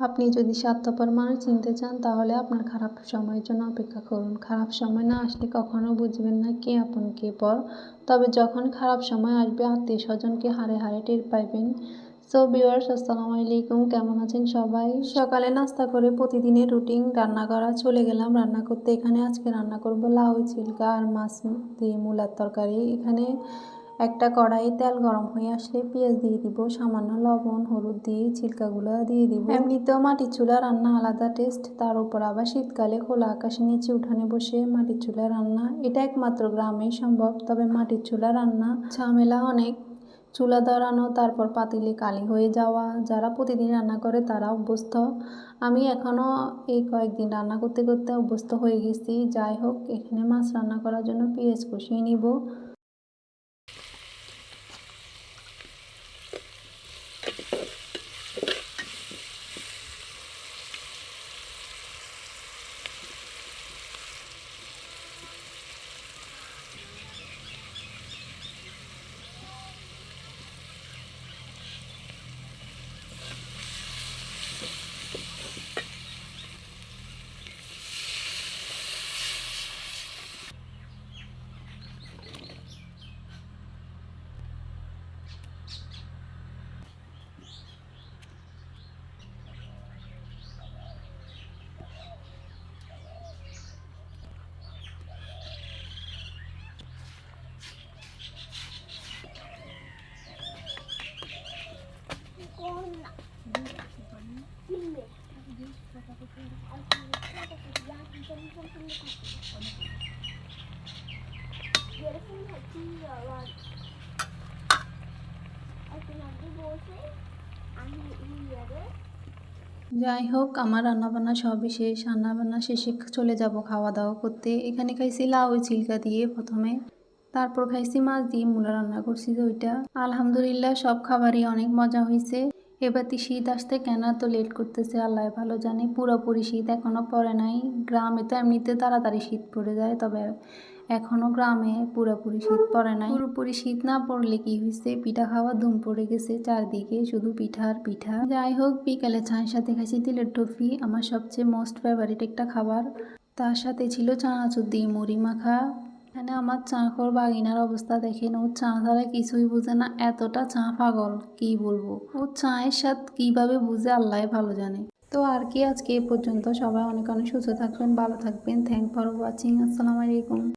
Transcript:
আপনি যদি স্বার্থপর মানুষ চিনতে চান, তাহলে আপনার খারাপ সময়ের জন্য অপেক্ষা করুন। খারাপ সময় না আসলে কখনো বুঝবেন না কে আপন, কে পর। তবে যখন খারাপ সময় আসবে আত্মীয় স্বজনকে হারে হারে টের পাইবেন সো ভিউয়ার্স আসসালামু আলাইকুম। কেমন আছেন সবাই? সকালে নাস্তা করে প্রতিদিনের রুটিন, রান্না করা চলে গেলাম। রান্না করতে এখানে আজকে রান্না করব লাউ চিলকা আর মাছ দিয়ে মূলার তরকারি। এখানে একটা কড়াই তেল গরম হয়ে আসলে পেঁয়াজ দিয়ে দিব, সামান্য লবণ, হলুদ দিয়ে চিলকাগুলো দিয়ে দিব। এমনিতেও মাটির চুলা রান্না আলাদা টেস্ট, তার উপর আবার শীতকালে খোলা আকাশের নিচে উঠানে বসে মাটির চুলা রান্না, এটা একমাত্র গ্রামেই সম্ভব। তবে মাটির চুলা রান্না ঝামেলা অনেক। চুলা ধরানো, তারপর পাতিলে কালি হয়ে যাওয়া, যারা প্রতিদিন রান্না করে তারা অভ্যস্ত। আমি এখনও এই কয়েকদিন রান্না করতে করতে অভ্যস্ত হয়ে গেছি। যাই হোক, এখানে মাছ রান্না করার জন্য পেঁয়াজ কষিয়ে নিব Yarısını hatırlıyorlar. Akıllarda বসে আমি এই ইয়ারে যাই হোক, আমার রান্নাবান্না সবই শেষ। রান্নাবান্না শেষে চলে যাব খাওয়া দাওয়া করতে। এখানে খাইছি লাউ চিলকা দিয়ে প্রথমে। তারপর খাইছি মাছ দিয়ে মূলা রান্না করছি ওইটা আলহামদুলিল্লাহ, সব খাবারই অনেক মজা হয়েছে এবারটি শীত আসতে কেন এত লেট করতেছে? আল্লাহ ভালো জানে। পুরোপুরি শীত এখনও পড়ে নাই। গ্রামে তো এমনিতে তাড়াতাড়ি শীত পড়ে যায়, তবে এখনও গ্রামে পুরোপুরি শীত পড়ে নাই। পুরোপুরি শীত না পড়লে কি হয়েছে পিঠা খাওয়া ধুম পড়ে গেছে চারদিকে, শুধু পিঠার পিঠা। যাই হোক, বিকালে চায়ের সাথে খাইছি তিলের টফি, আমার সবচেয়ে মোস্ট ফেভারিট একটা খাবার। তার সাথে ছিল চানাচুর দিয়ে মুড়ি মাখা। এখানে আমার চাঁকর বাগিনার অবস্থা দেখেন ও চা ছাড়া কিছুই বুঝে না, এতটা চা পাগল, কি বলব? ও চায়ের স্বাদ কীভাবে বুঝে আল্লাহ ভালো জানে। তো আর কি, আজকে এ পর্যন্ত। সবাই অনেক অনেক সুস্থ থাকবেন, ভালো থাকবেন। থ্যাংক ফর ওয়াচিং আসসালামু আলাইকুম।